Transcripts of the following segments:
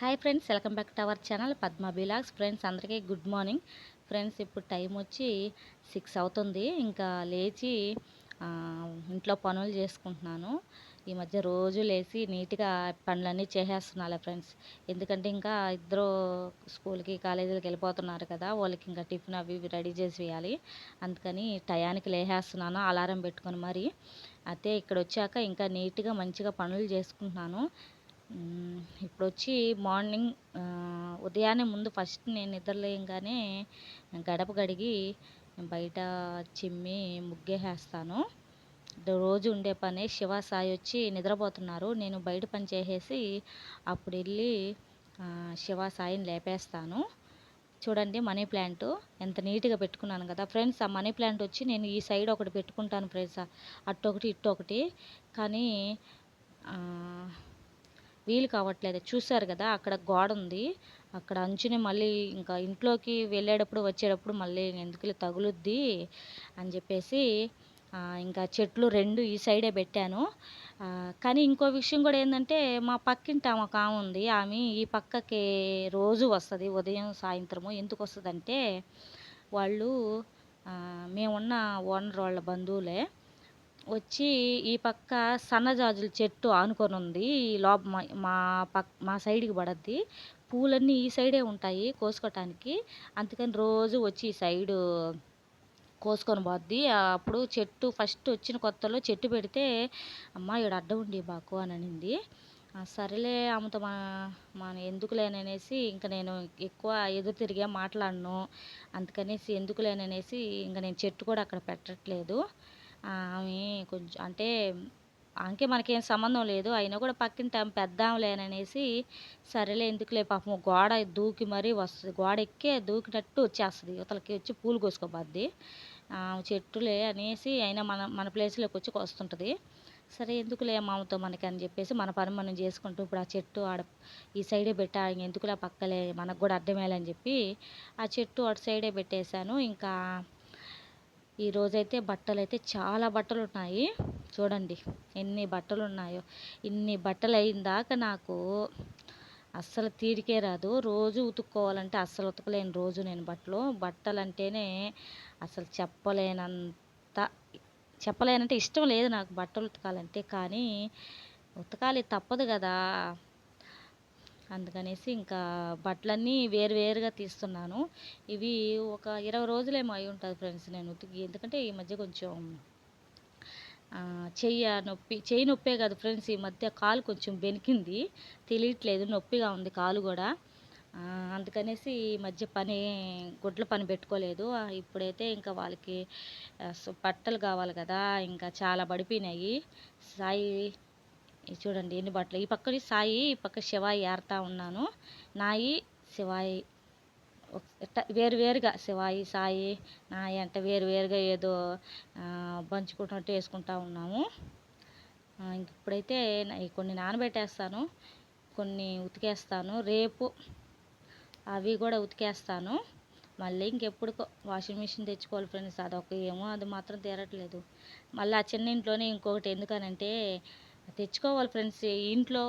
Hi friends welcome back to our channel Padma blogs friends అందరికీ good morning. Friends ఇప్పుడు time వచ్చి six అవుతుంది. ఇంకా లేచి ఇంట్లో పనులు చేసుకుంటున్నాను. ఈ మధ్య రోజు లేచి నీట్గా పనులన్నీ చేసేస్తున్నాను ఫ్రెండ్స్. ఎందుకంటే ఇంకా ఇద్దరు స్కూల్కి కాలేజీలకు వెళ్ళిపోతున్నారు కదా. వాళ్ళకి ఇంకా టిఫిన్ అవి ఇవి రెడీ చేసి వేయాలి. అందుకని టయానికి లేచేస్తున్నాను అలారం పెట్టుకొని మరి. అయితే ఇక్కడ వచ్చాక ఇంకా నీట్గా మంచిగా పనులు చేసుకుంటున్నాను. ఇప్పుడు వచ్చి మార్నింగ్ ఉదయాన్నే ముందు ఫస్ట్ నేను నిద్రలేయంగానే గడప గడిగి బయట చిమ్మి ముగ్గేసేస్తాను రోజు ఉండే పని శివ సాయి వచ్చి నిద్రపోతున్నారు. నేను బయట పని చేసేసి అప్పుడు వెళ్ళి శివ సాయిని లేపేస్తాను. చూడండి మనీ ప్లాంట్. ఎంత నీట్గా పెట్టుకున్నాను కదా. ఫ్రెండ్స్ ఆ మనీ ప్లాంట్ వచ్చి నేను ఈ సైడ్ ఒకటి పెట్టుకుంటాను ఫ్రెండ్స్. అటు ఒకటి కానీ వీలు కావట్లేదు. చూశారు కదా అక్కడ గోడ ఉంది అక్కడ అంచుని మళ్ళీ ఇంకా ఇంట్లోకి వెళ్ళేటప్పుడు వచ్చేటప్పుడు మళ్ళీ ఎందుకు తగులుద్ది అని చెప్పేసి ఇంకా చెట్లు రెండు ఈ సైడే పెట్టాను. కానీ ఇంకో విషయం కూడా ఏంటంటే మా పక్కింటి ఆమె ఒక ఆమె ఉంది. ఆమె ఈ పక్కకి రోజు వస్తుంది ఉదయం సాయంత్రము. ఎందుకు వస్తుందంటే వాళ్ళు మేమున్న ఓనర్ వాళ్ళ బంధువులే. వచ్చి ఈ పక్క సన్నజాజుల చెట్టు ఆనుకొని ఉంది ఈ లోప మా- పక్ మా సైడ్కి పడద్ది. పూలన్నీ ఈ సైడే ఉంటాయి కోసుకోవటానికి అందుకని రోజు వచ్చి ఈ సైడు కోసుకొని పోద్ది. అప్పుడు చెట్టు ఫస్ట్ వచ్చిన కొత్తలో చెట్టు పెడితే అమ్మ ఇక్కడ అడ్డం ఉండి బాకు అని అనింది. సరేలే ఆమెతో మా మన ఎందుకులేననేసి ఇంకా నేను ఎక్కువ ఎదురు తిరిగే మాట్లాడను. అందుకనేసి ఎందుకులేననేసి ఇంకా నేను చెట్టు కూడా అక్కడ పెట్టట్లేదు. ఆమె కొంచెం అంటే ఆమెకి మనకేం సంబంధం లేదు. అయినా కూడా పక్కింటి ఆమె పెద్దాంలేననేసి సరేలే ఎందుకులే పాపం గోడ దూకి మరీ వస్తుంది గోడ ఎక్కే దూకినట్టు వచ్చేస్తుంది. ఇవతలకి వచ్చి పూలు కోసుకోబద్ది. చెట్టులే అనేసి అయినా మన మన ప్లేస్లోకి వచ్చి వస్తుంటుంది సరే ఎందుకులే మామతో మనకి అని చెప్పేసి మన పని మనం చేసుకుంటూ ఇప్పుడు ఆ చెట్టు ఆడ ఈ సైడే పెట్టా ఎందుకులే పక్కలే మనకు కూడా అర్థమయ్యాలని చెప్పి ఆ చెట్టు అటు సైడే పెట్టేశాను. ఇంకా ఈ రోజైతే బట్టలు అయితే చాలా బట్టలు ఉన్నాయి చూడండి ఎన్ని బట్టలు ఉన్నాయో ఇన్ని బట్టలు అయిన దాకా నాకు అస్సలు తీరికే రాదు. రోజు ఉతుక్కోవాలంటే అస్సలు ఉతకలేను రోజు నేను బట్టలు. బట్టలు అంటేనే అసలు చెప్పలేనంత చెప్పలేనంటే ఇష్టం లేదు నాకు బట్టలు ఉతకాలంటే. కానీ ఉతకాలి తప్పదు కదా. అందుకనేసి ఇంకా బట్టలన్నీ వేరు వేరుగా తీస్తున్నాను. ఇవి ఒక ఇరవై రోజులేమో అయి ఉంటుంది ఫ్రెండ్స్ నేను ఉతికి ఎందుకంటే ఈ మధ్య కొంచెం చెయ్యి చెయ్య నొప్పి చెయ్యి నొప్పే కాదు ఫ్రెండ్స్ ఈ మధ్య కాలు కొంచెం బెనికింది. తెలియట్లేదు నొప్పిగా ఉంది కాలు కూడా. అందుకనేసి ఈ మధ్య పని గుడ్ల పని పెట్టుకోలేదు. ఇప్పుడైతే ఇంకా వాళ్ళకి బట్టలు కావాలి కదా ఇంకా చాలా పడిపోయినాయి. సాయి చూడండి ఎన్ని బట్టలు. ఈ పక్కని సాయి ఈ పక్క శివాయి ఏరుతా ఉన్నాను. నాయి శివాయి. ఎట్ట వేరు వేరుగా శివాయి సాయి నాయి అంటే వేరు వేరుగా ఏదో పంచుకుంటున్నట్టు వేసుకుంటా ఉన్నాము. ఇంక ఇప్పుడైతే కొన్ని నానబెట్టేస్తాను. కొన్ని ఉతికేస్తాను. రేపు అవి కూడా ఉతికేస్తాను. మళ్ళీ ఇంకెప్పుడుకో వాషింగ్ మిషన్ తెచ్చుకోవాలి ఫ్రెండ్స్. అదొక ఏమో అది మాత్రం తీరట్లేదు. మళ్ళీ ఆ చిన్న ఇంట్లోనే ఇంకొకటి. ఎందుకనంటే తెచ్చుకోవాలి ఫ్రెండ్స్. ఇంట్లో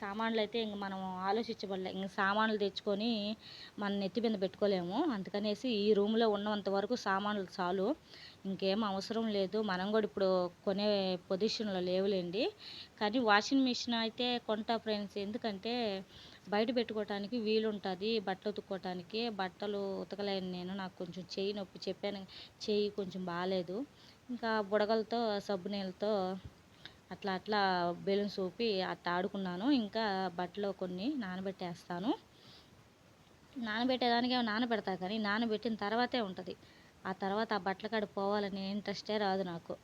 సామాన్లు అయితే ఇంక మనం ఆలోచించబడలే. ఇంక సామాన్లు తెచ్చుకొని మన నెత్తి మీద పెట్టుకోలేము. అందుకనేసి ఈ రూమ్లో ఉన్నంత వరకు సామాన్లు చాలు. ఇంకేం అవసరం లేదు. మనం కూడా ఇప్పుడు కొనే పొజిషన్లో లేవులేండి. కానీ వాషింగ్ మిషన్ అయితే కొంటా ఫ్రెండ్స్. ఎందుకంటే బయట పెట్టుకోవటానికి వీలు ఉంటుంది బట్టలు ఉతుక్కోవటానికి బట్టలు ఉతకలేను నేను. నాకు కొంచెం చెయ్యి నొప్పి చెప్పాను. చెయ్యి కొంచెం బాగాలేదు ఇంకా బుడగలతో సబ్బు నీళ్ళతో అట్లా అట్లా బెలూన్స్ ఊపి అట్లా ఆడుకున్నాను. ఇంకా బట్టలు కొన్ని నానబెట్టేస్తాను. నానబెట్టేదానికి ఏమో నానబెడతా కానీ నానబెట్టిన తర్వాతే ఉంటుంది. ఆ తర్వాత ఆ బట్టల కాడ పోవాలనే ఇంట్రెస్టే రాదు నాకు.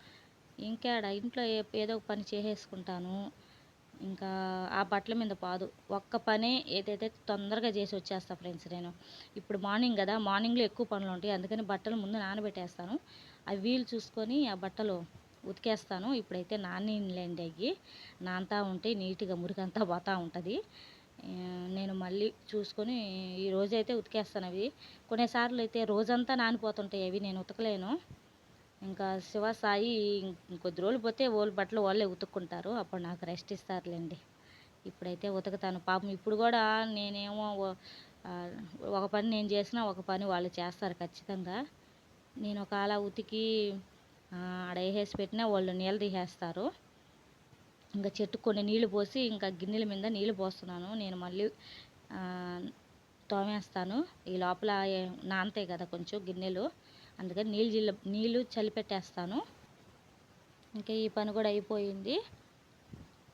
ఇంకాడ ఇంట్లో ఏ- ఏదో ఒక పని చేసేసుకుంటాను. ఇంకా ఆ బట్టల మీద పాదు. ఒక్క పనే ఏదైతే తొందరగా చేసి వచ్చేస్తా ఫ్రెండ్స్ నేను. ఇప్పుడు మార్నింగ్ కదా మార్నింగ్లో ఎక్కువ పనులు ఉంటాయి. అందుకని బట్టలు ముందు నానబెట్టేస్తాను. అవి వీలు చూసుకొని ఆ బట్టలు ఉతికేస్తాను. ఇప్పుడైతే నానిలేండి అవి నాంతా ఉంటే నీట్గా మురికంతా పోతూ ఉంటుంది. నేను మళ్ళీ చూసుకొని ఈ రోజైతే ఉతికేస్తాను అవి. కొన్నిసార్లు అయితే రోజంతా నానిపోతుంటాయి అవి నేను ఉతకలేను. ఇంకా శివ సాయి ఇంకొద్ది రోజులు పోతే వాళ్ళ బట్టలు వాళ్ళే ఉతుక్కుంటారు. అప్పుడు నాకు రెస్ట్ ఇస్తారులేండి. ఇప్పుడైతే ఉతుకుతాను. పాపం ఇప్పుడు కూడా నేనేమో ఒక పని నేను చేసినా ఒక పని వాళ్ళు చేస్తారు ఖచ్చితంగా. నేను ఒకవేళ ఉతికి ఆడ వేసేసి పెట్టినా వాళ్ళు నీళ్ళు తీసేస్తారు. ఇంకా చెట్టు కొన్ని నీళ్ళు పోసి ఇంకా గిన్నెల మీద నీళ్ళు పోస్తున్నాను. నేను మళ్ళీ తోమేస్తాను. ఈ లోపల నానతాయి కదా కొంచెం గిన్నెలు. అందుకని నీళ్ళు జిల్ల నీళ్ళు చలిపెట్టేస్తాను ఇంకా ఈ పని కూడా అయిపోయింది.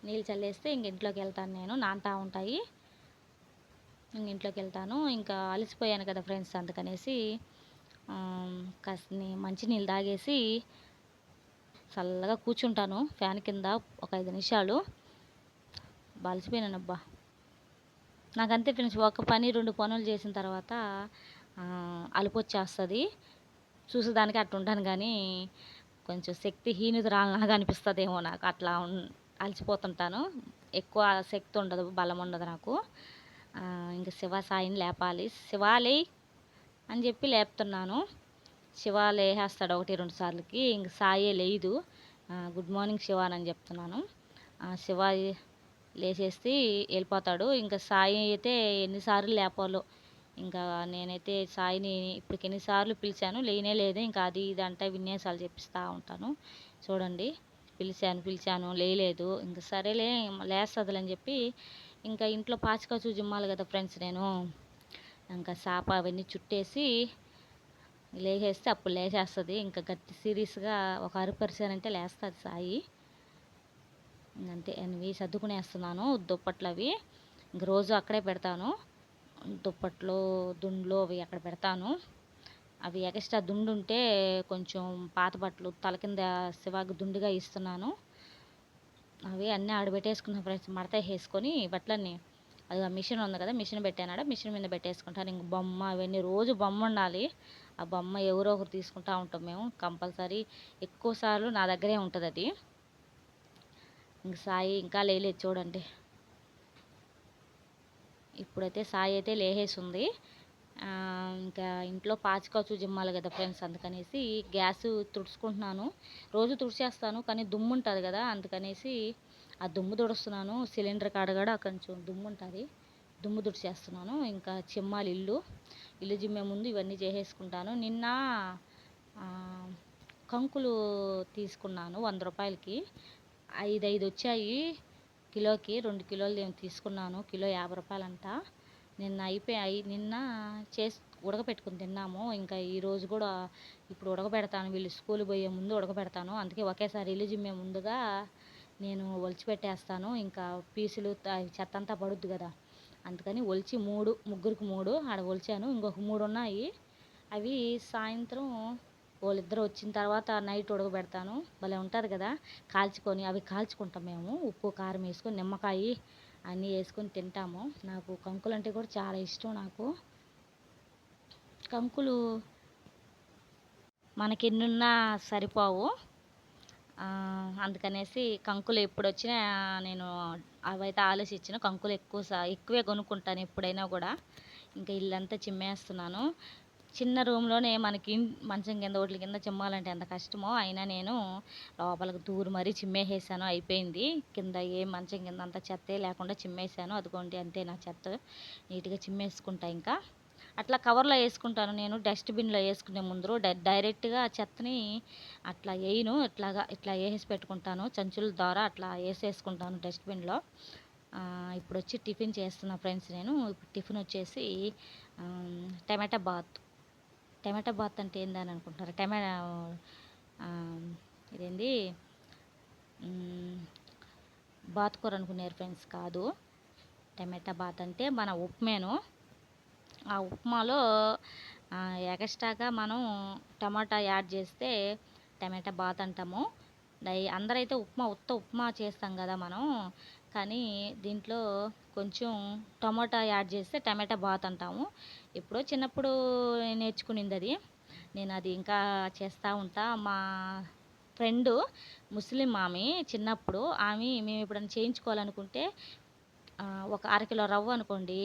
నీళ్ళు చల్లేస్తే ఇంక ఇంట్లోకి వెళ్తాను నేను. నానతా ఉంటాయి. ఇంక ఇంట్లోకి వెళ్తాను. ఇంకా అలసిపోయాను కదా ఫ్రెండ్స్ అందుకనేసి కాస్త మంచినీళ్ళు తాగేసి చల్లగా కూర్చుంటాను. ఫ్యాన్ కింద ఒక ఐదు నిమిషాలు. బలిసిపోయాను అబ్బా నాకంతే ఫ్రెండ్స్ ఒక పని రెండు పనులు చేసిన తర్వాత అలుపు వచ్చేస్తుంది చూసేదానికి అట్టుంటాను కానీ కొంచెం శక్తి హీనుతురాలలాగా అనిపిస్తుందేమో నాకు. అట్లా అలసిపోతుంటాను. ఎక్కువ శక్తి ఉండదు బలం ఉండదు నాకు. ఇంకా శివ సాయిని లేపాలి. శివాలి అని చెప్పి లేపుతున్నాను. శివ లేహేస్తాడు ఒకటి రెండు సార్లకి. ఇంక సాయే లేదు. గుడ్ మార్నింగ్ శివ అని చెప్తున్నాను. శివ లేచేసి వెళ్ళిపోతాడు. ఇంకా సాయి అయితే ఎన్నిసార్లు లేపాలో. ఇంకా నేనైతే సాయిని ఇప్పటికి ఎన్నిసార్లు పిలిచాను. లేనే లేదు. ఇంకా అది ఇది అంటే విన్యాసాలు చెప్పిస్తూ ఉంటాను. చూడండి. పిలిచాను పిలిచాను. లేలేదు ఇంకా సరేలే లేస్తుందిలే అని చెప్పి ఇంకా ఇంట్లో పాచికచు జిమ్మాలి కదా ఫ్రెండ్స్ నేను. ఇంకా సాప అవన్నీ చుట్టేసి లేచేస్తే అప్పుడు లేచేస్తుంది. ఇంకా గట్టి సీరియస్గా ఒక అరుపరిచానంటే లేస్తుంది సాయి. అంతే అవి సర్దుకునేస్తున్నాను దుప్పట్లు అవి. ఇంక రోజు అక్కడే పెడతాను. దుప్పట్లు దుండ్లు అవి అక్కడ పెడతాను. అవి ఎక్స్ట్రా దుండు ఉంటే కొంచెం పాత బట్టలు తల కింద శివాకి దుండుగా ఇస్తున్నాను. అవి అన్నీ ఆడబెట్టేసుకున్న ఫ్రెండ్స్ మడత వేసుకొని బట్టలన్నీ అది ఆ మిషన్ ఉంది కదా మిషన్ పెట్టానాడ మిషన్ మీద పెట్టేసుకుంటాను ఇంక బొమ్మ అవన్నీ రోజు బొమ్మ ఉండాలి. ఆ బొమ్మ ఎవరో ఒకరు తీసుకుంటా ఉంటాం మేము కంపల్సరీ. ఎక్కువ సార్లు నా దగ్గరే ఉంటుంది అది. ఇంక సాయి ఇంకా లేలేదు చూడండి. ఇప్పుడైతే సాయి అయితే లేహేసింది ఇంకా ఇంట్లో పాచికచ్చు జిమ్మాలి కదా ఫ్రెండ్స్ అందుకనేసి గ్యాస్ తుడుచుకుంటున్నాను. రోజు తుడిచేస్తాను కానీ దుమ్ము ఉంటుంది కదా అందుకనేసి ఆ దుమ్ము తుడుస్తున్నాను సిలిండర్ కాడ కూడా కొంచెం దుమ్ము ఉంటుంది. దుమ్ము తుడిచేస్తున్నాను ఇంకా చిమ్మాలి ఇల్లు ఇల్లు జిమ్మే ముందు ఇవన్నీ చేసేసుకుంటాను. నిన్న కంకులు తీసుకున్నాను వంద రూపాయలకి. ఐదు ఐదు వచ్చాయి కిలోకి రెండు కిలోలు నేను తీసుకున్నాను కిలో యాభై రూపాయలంట. నిన్న అయిపోయాయి నిన్న చేసి ఉడకపెట్టుకుని తిన్నాము. ఇంకా ఈరోజు కూడా ఇప్పుడు ఉడకబెడతాను వీళ్ళు స్కూల్ పోయే ముందు ఉడకబెడతాను. అందుకే ఒకేసారి ఇల్లు జిమ్మే ముందుగా నేను ఒలిచి పెట్టేస్తాను. ఇంకా పీసులు చెత్త అంతా పడుద్ది కదా. అందుకని ఒలిచి మూడు ముగ్గురికి మూడు ఆడ ఒలిచాను. ఇంకొక మూడు ఉన్నాయి. అవి సాయంత్రం వాళ్ళిద్దరు వచ్చిన తర్వాత నైట్ ఉడకబెడతాను. భలే ఉంటుంది కదా. కాల్చుకొని అవి కాల్చుకుంటాం మేము. ఉప్పు కారం వేసుకొని నిమ్మకాయ అన్నీ వేసుకొని తింటాము. నాకు కంకులు అంటే కూడా చాలా ఇష్టం నాకు. కంకులు మనకి ఎన్నున్నా సరిపోవు. అందుకనేసి కంకులు ఎప్పుడు వచ్చినా నేను అవైతే ఆలోచించిన కంకులు ఎక్కువ సా- ఎక్కువే కొనుక్కుంటాను ఎప్పుడైనా కూడా. ఇంకా ఇల్లంతా చిమ్మేస్తున్నాను. చిన్న రూమ్లోనే మనకి మంచం కింద ఓట్ల కింద చిమ్మాలంటే ఎంత కష్టమో అయినా నేను లోపలికి దూరు మరీ చిమ్మేసేసాను అయిపోయింది. కింద ఏ మంచం కింద అంత చెత్తే లేకుండా చిమ్మేసాను. అదిగోండి అంతే నా చెత్త. నీట్గా చిమ్మేసుకుంటా ఇంకా. అట్లా కవర్లో వేసుకుంటాను నేను డస్ట్బిన్లో వేసుకునే ముందు డైరెక్ట్గా చెత్తని అట్లా వేయను ఇట్లాగా ఇట్లా వేసేసి పెట్టుకుంటాను. చంచుల ద్వారా అట్లా వేసేసుకుంటాను డస్ట్బిన్లో. ఇప్పుడు వచ్చి టిఫిన్ చేస్తున్నా ఫ్రెండ్స్ నేను. ఇప్పుడు టిఫిన్ వచ్చేసి టమాటా బాత్. టమాటా బాత్ అంటే ఏందని అనుకుంటారు టమాటా ఇదేంది? బాత్ కూర అనుకున్నారు ఫ్రెండ్స్ కాదు. టమాటా బాత్ అంటే మన ఉప్మేను ఆ ఉప్మాలో ఎక్స్ట్రాగా మనం టమాటా యాడ్ చేస్తే టమాటా బాత్ అంటాము. డై అందరైతే ఉప్మా ఉత్త ఉప్మా చేస్తాం కదా మనం. కానీ దీంట్లో కొంచెం టమాటా యాడ్ చేస్తే టమాటా బాత్ అంటాము. ఎప్పుడో చిన్నప్పుడు నేర్చుకునింది అది. నేను అది ఇంకా చేస్తూ ఉంటా. మా ఫ్రెండ్ ముస్లిం ఆమె చిన్నప్పుడు ఆమె మేము ఎప్పుడైనా చేయించుకోవాలనుకుంటే ఒక అరకిలో రవ్వ అనుకోండి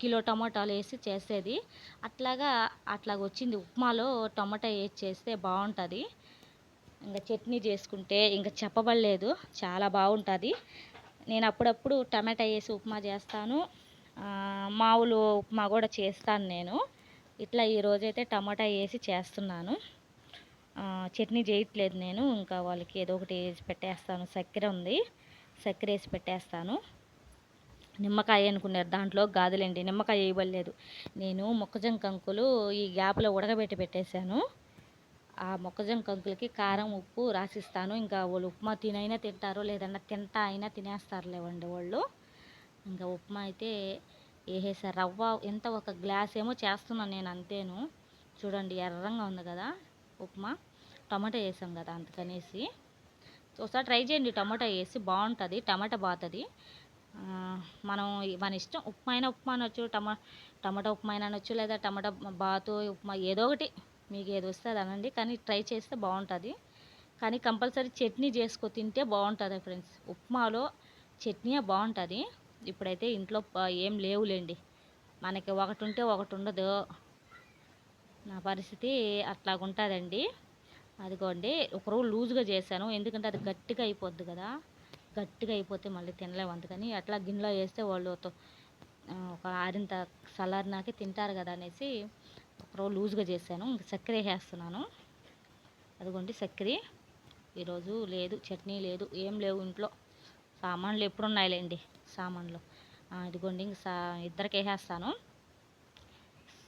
కిలో టమాటాలు వేసి చేసేది. అట్లాగా అట్లాగ వచ్చింది. ఉప్మాలో టమాటా వేసి చేస్తే బాగుంటుంది. ఇంకా చట్నీ చేసుకుంటే ఇంకా చెప్పబడలేదు. చాలా బాగుంటుంది. నేను అప్పుడప్పుడు టమాటా వేసి ఉప్మా చేస్తాను. మామూలు ఉప్మా కూడా చేస్తాను నేను. ఇట్లా ఈరోజైతే టమాటా వేసి చేస్తున్నాను. చట్నీ చేయట్లేదు నేను. ఇంకా వాళ్ళకి ఏదో ఒకటి వేసి పెట్టేస్తాను. చక్కెర ఉంది. చక్కెర వేసి పెట్టేస్తాను. నిమ్మకాయ అనుకున్నారు. దాంట్లో గాదులండి నిమ్మకాయ వేయబడలేదు నేను మొక్కజొన్న కంకులు ఈ గ్యాప్లో ఉడకబెట్టి పెట్టేశాను. ఆ మొక్కజొన్న కంకులకి కారం ఉప్పు రాసిస్తాను. ఇంకా వాళ్ళు ఉప్మా తినైనా తింటారు లేదన్నా తింటా అయినా తినేస్తారులేవండి వాళ్ళు. ఇంకా ఉప్మా అయితే వేసేసారు రవ్వ ఎంత ఒక గ్లాస్ ఏమో చేస్తున్నాను నేను అంతేను. చూడండి ఎర్రంగా ఉంది కదా ఉప్మా. టమాటా వేసాం కదా అందుకనేసి. ఒకసారి ట్రై చేయండి టమాటా వేసి బాగుంటుంది టమాటా బాగుతుంది మనం మన ఇష్టం ఉప్మా అయినా ఉప్మా అనొచ్చు టమా టమాటా ఉప్మా అయినా అనొచ్చు లేదా టమాటా బాతు ఉప్మా ఏదో ఒకటి మీకు ఏది వస్తే అది అనండి. కానీ ట్రై చేస్తే బాగుంటుంది కానీ కంపల్సరీ చట్నీ చేసుకో తింటే బాగుంటుంది ఫ్రెండ్స్. ఉప్మాలో చట్నీయే బాగుంటుంది ఇప్పుడైతే ఇంట్లో ఏం లేవులేండి. మనకి ఒకటి ఉంటే ఒకటి ఉండదు నా పరిస్థితి అట్లాగుంటుందండి. అదిగోండి ఒకరోజు లూజ్గా చేశాను. ఎందుకంటే అది గట్టిగా అయిపోద్ది కదా. గట్టిగా అయిపోతే మళ్ళీ తినలేము. అందుకని అట్లా గిన్నెలో వేస్తే వాళ్ళు ఒక ఆరింత సలార్నాకి తింటారు కదా అనేసి ఒకరోజు లూజ్గా చేశాను. ఇంక చక్కెర వేసేస్తున్నాను అదిగోండి చక్కెర. ఈరోజు లేదు చట్నీ లేదు ఏం లేవు ఇంట్లో. సామాన్లు ఎప్పుడు ఉన్నాయిలేండి సామాన్లు ఇదిగోండి ఇంక సా ఇద్దరికి వేసేస్తాను.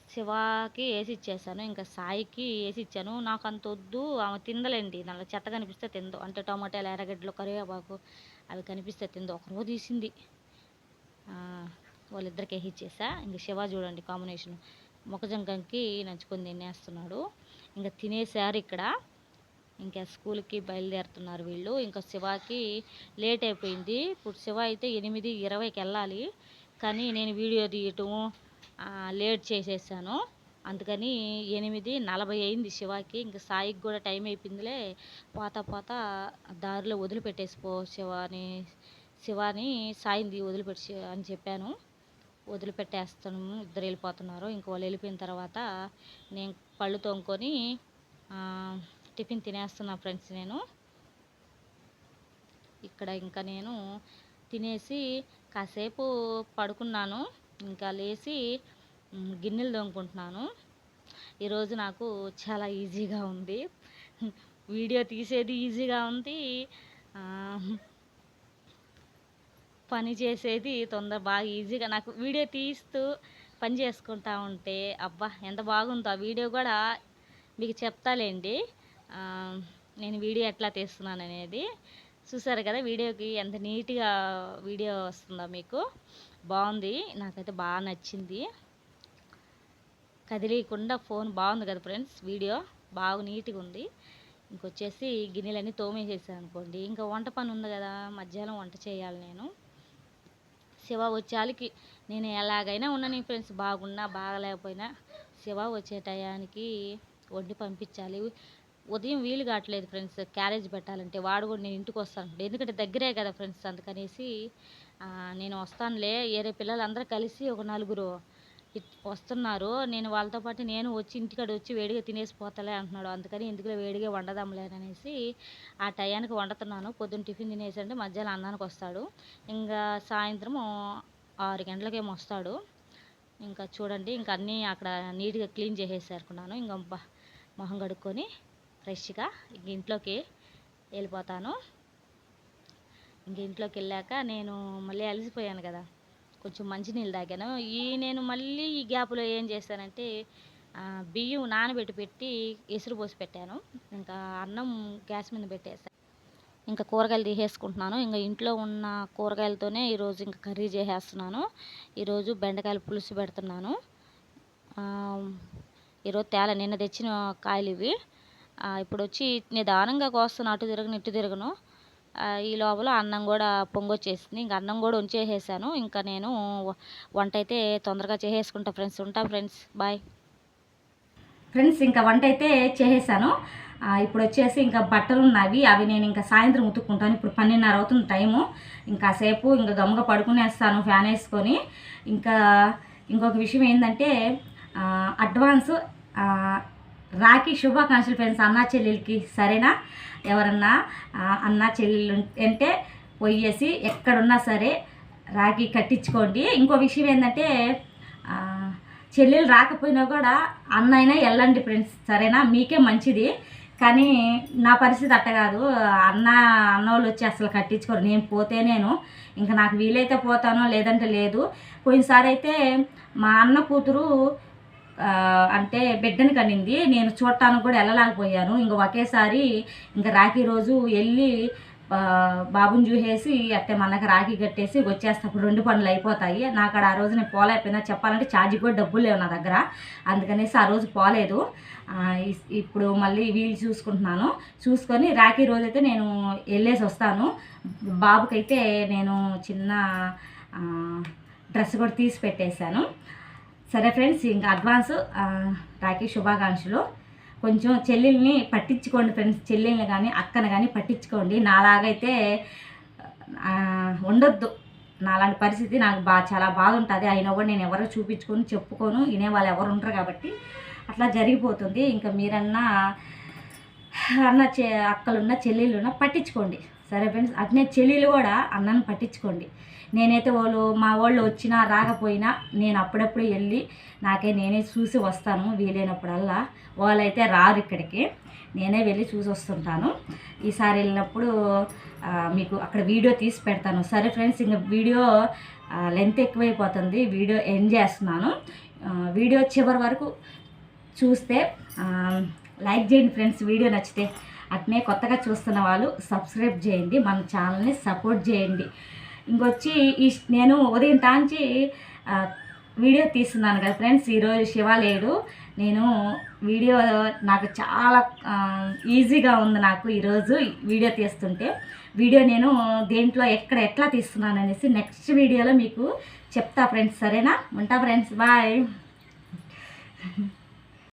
శివాకి వేసి ఇచ్చేసాను. ఇంకా సాయికి వేసి ఇచ్చాను. నాకు అంత వద్దు. ఆమె తిందలేండి. దానిలో చెత్త కనిపిస్తే తిందు. అంటే టమాటాలు ఎర్రగడ్డలు కరివేపాకు అవి కనిపిస్తే తిందో ఒకరో తీసింది. వాళ్ళిద్దరికి వేసి ఇచ్చేసా. ఇంక శివ చూడండి కాంబినేషన్. మొక్కజొంకంకి నంచుకొని తినేస్తున్నాడు. ఇంకా తినేసారు ఇక్కడ. ఇంకా స్కూల్కి బయలుదేరుతున్నారు వీళ్ళు. ఇంకా శివాకి లేట్ అయిపోయింది. ఇప్పుడు శివ అయితే ఎనిమిది ఇరవైకి వెళ్ళాలి. కానీ నేను వీడియో తీయటం లేట్ చేసేసాను. అందుకని ఎనిమిది నలభై అయింది శివాకి. ఇంకా సాయికి కూడా టైం అయిపోయిందిలే. పోతా పోతా దారిలో వదిలిపెట్టేసిపో శివాని శివాని సాయింది వదిలిపెట్టి అని చెప్పాను. వదిలిపెట్టేస్తాను ఇద్దరు వెళ్ళిపోతున్నారు. ఇంకో వాళ్ళు వెళ్ళిపోయిన తర్వాత నేను పళ్ళు తోముకొని టిఫిన్ తినేస్తున్నా ఫ్రెండ్స్ నేను. ఇక్కడ ఇంకా నేను తినేసి కాసేపు పడుకున్నాను. ఇంకా లేచి గిన్నెలు తోముకుంటున్నాను. ఈరోజు నాకు చాలా ఈజీగా ఉంది. వీడియో తీసేది ఈజీగా ఉంది. పని చేసేది తొందర బాగా ఈజీగా నాకు వీడియో తీస్తూ పని చేసుకుంటా ఉంటే అబ్బా ఎంత బాగుందో. ఆ వీడియో కూడా మీకు చెప్తాలేండి. నేను వీడియో ఎట్లా తీస్తున్నాను అనేది. చూసారు కదా వీడియోకి ఎంత నీట్గా వీడియో వస్తుందో మీకు. బాగుంది. నాకైతే బాగా నచ్చింది. కదిలియకుండా ఫోన్ బాగుంది కదా ఫ్రెండ్స్ వీడియో బాగా నీట్గా ఉంది. ఇంకొచ్చేసి గిన్నెలన్నీ తోమేసేసాను అనుకోండి. ఇంకా వంట పని ఉంది కదా మధ్యాహ్నం వంట చేయాలి నేను. శివ వచ్చేయాలకి నేను ఎలాగైనా ఉన్నాను ఫ్రెండ్స్ బాగున్నా బాగలేకపోయినా శివ వచ్చే టయానికి వండి పంపించాలి. ఉదయం వీలు కావట్లేదు ఫ్రెండ్స్ క్యారేజ్ పెట్టాలంటే. వాడు కూడా నేను ఇంటికి వస్తాను ఎందుకంటే దగ్గరే కదా ఫ్రెండ్స్ అందుకనేసి నేను వస్తానులే. వేరే పిల్లలందరూ కలిసి ఒక నలుగురు వస్తున్నారు. నేను వాళ్ళతో పాటు నేను వచ్చి ఇంటికాడ వచ్చి వేడిగా తినేసి పోతలే అంటున్నాడు. అందుకని ఎందుకులే వేడిగా వండదాంలే అనేసి ఆ టయానికి వండుతున్నాను. పొద్దున్న టిఫిన్ తినేసంటే మధ్యాహ్నం అన్నానికి వస్తాడు ఇంకా సాయంత్రం ఆరు గంటలకేమో వస్తాడు. ఇంకా చూడండి ఇంకా అన్నీ అక్కడ నీట్గా క్లీన్ చేసేసారుకున్నాను ఇంకా మొహం కడుక్కొని ఫ్రెష్గా ఇంక ఇంట్లోకి వెళ్ళిపోతాను. ఇంక ఇంట్లోకి వెళ్ళాక నేను మళ్ళీ అలసిపోయాను కదా. కొంచెం మంచినీళ్ళు తాగాను. ఈ నేను మళ్ళీ ఈ గ్యాప్లో ఏం చేశానంటే బియ్యం నానబెట్టి పెట్టి ఎసురు పోసి పెట్టాను. ఇంకా అన్నం గ్యాస్ మీద పెట్టేసాను ఇంకా కూరగాయలు తీసేసుకుంటున్నాను. ఇంకా ఇంట్లో ఉన్న కూరగాయలతోనే ఈరోజు ఇంకా కర్రీ చేసేస్తున్నాను. ఈరోజు బెండకాయలు పులుసు పెడుతున్నాను. ఈరోజు తేల నిన్న తెచ్చిన కాయలు ఇవి. ఇప్పుడు వచ్చి నిదానంగా కోస్తాను. అటు తిరగను ఇటు తిరగను. ఈ లోపల అన్నం కూడా పొంగొచ్చేసింది. ఇంకా అన్నం కూడా ఉంచేసేసాను. ఇంకా నేను వంట అయితే తొందరగా చేసేసుకుంటా ఫ్రెండ్స్. ఉంటా ఫ్రెండ్స్. బాయ్. ఫ్రెండ్స్ ఇంకా వంట అయితే చేసేసాను. ఇప్పుడు వచ్చేసి ఇంకా బట్టలు ఉన్నవి అవి నేను ఇంకా సాయంత్రం ఉతుక్కుంటాను. ఇప్పుడు పన్నెండున్నర అవుతుంది టైము. ఇంకా సేపు ఇంకా గమ్ముగా పడుకునేస్తాను ఫ్యాన్ వేసుకొని. ఇంకా ఇంకొక విషయం ఏంటంటే అడ్వాన్స్ రాఖీ శుభాకాంక్షలు ఫ్రెండ్స్ అన్నా చెల్లెలకి సరేనా? ఎవరన్నా అన్నా చెల్లెలు అంటే పోయేసి ఎక్కడున్నా సరే రాఖీ కట్టించుకోండి. ఇంకో విషయం ఏంటంటే చెల్లెలు రాకపోయినా కూడా అన్నైనా వెళ్ళండి ఫ్రెండ్స్ సరేనా? మీకే మంచిది. కానీ నా పరిస్థితి అట్ట కాదు. అన్న అన్న వాళ్ళు వచ్చి అసలు కట్టించుకోరు. నేను పోతే నేను ఇంకా నాకు వీలైతే పోతానో లేదంటే లేదు. పోయినసారి అయితే మా అన్న కూతురు అంటే బిడ్డని కనింది. నేను చూడటానికి కూడా వెళ్ళలేకపోయాను. ఇంక ఒకేసారి ఇంకా రాఖీ రోజు వెళ్ళి బాబుని చూసేసి అట్టే మనకి రాఖీ కట్టేసి వచ్చేస్తే. అప్పుడు రెండు పనులు అయిపోతాయి. నాకు ఆ రోజు నేను పోలేకపోయినా. చెప్పాలంటే ఛార్జీ కూడా డబ్బులు లేవు నా దగ్గర. అందుకనేసి ఆ రోజు పోలేదు. ఇస్- ఇప్పుడు మళ్ళీ వీలు చూసుకుంటున్నాను. చూసుకొని రాఖీ రోజు అయితే నేను వెళ్ళేసి వస్తాను. బాబుకైతే నేను చిన్న డ్రెస్ కూడా తీసి పెట్టేశాను. సరే ఫ్రెండ్స్ ఇంకా అడ్వాన్స్ ఆ, రాఖీ శుభాకాంక్షలు. కొంచెం చెల్లెల్ని పట్టించుకోండి ఫ్రెండ్స్ చెల్లెల్ని కానీ అక్కని కానీ పట్టించుకోండి. నాలాగైతే ఉండొద్దు. నాలాంటి పరిస్థితి నాకు బా చాలా బాధ ఉంటుంది అయినా కూడా నేను ఎవరో చూపించుకొని చెప్పుకోను వినే వాళ్ళు ఎవరు ఉంటారు కాబట్టి అట్లా జరిగిపోతుంది. ఇంకా మీరన్నా అన్న చె అక్కలున్న చెల్లెళ్ళున్న పట్టించుకోండి. సరే ఫ్రెండ్స్ అట్నే చెల్లెలు కూడా అన్నను పట్టించుకోండి. నేనైతే వాళ్ళు మా వాళ్ళు వచ్చినా రాకపోయినా నేను అప్పుడప్పుడు వెళ్ళి నాకే నేనే చూసి వస్తాను వీలైనప్పుడల్లా. వాళ్ళైతే రారు ఇక్కడికి. నేనే వెళ్ళి చూసి వస్తుంటాను. ఈసారి వెళ్ళినప్పుడు మీకు అక్కడ వీడియో తీసి పెడతాను. సరే ఫ్రెండ్స్ ఇంకా వీడియో లెంత్ ఎక్కువైపోతుంది. వీడియో ఎండ్ చేస్తున్నాను. వీడియో చివరి వరకు చూస్తే లైక్ చేయండి ఫ్రెండ్స్ వీడియో నచ్చితే. అట్నే కొత్తగా చూస్తున్న వాళ్ళు సబ్స్క్రైబ్ చేయండి. మన ఛానల్ని సపోర్ట్ చేయండి. ఇంకొచ్చి ఈ నేను ఉదయం తాంచి వీడియో తీస్తున్నాను కదా ఫ్రెండ్స్ ఈరోజు శివ లేడు. నేను వీడియో నాకు చాలా ఈజీగా ఉంది నాకు ఈరోజు వీడియో తీస్తుంటే. వీడియో నేను దేంట్లో ఎక్కడ ఎట్లా తీస్తున్నాను అనేసి నెక్స్ట్ వీడియోలో మీకు చెప్తా ఫ్రెండ్స్ సరేనా? ఉంటా ఫ్రెండ్స్ బాయ్.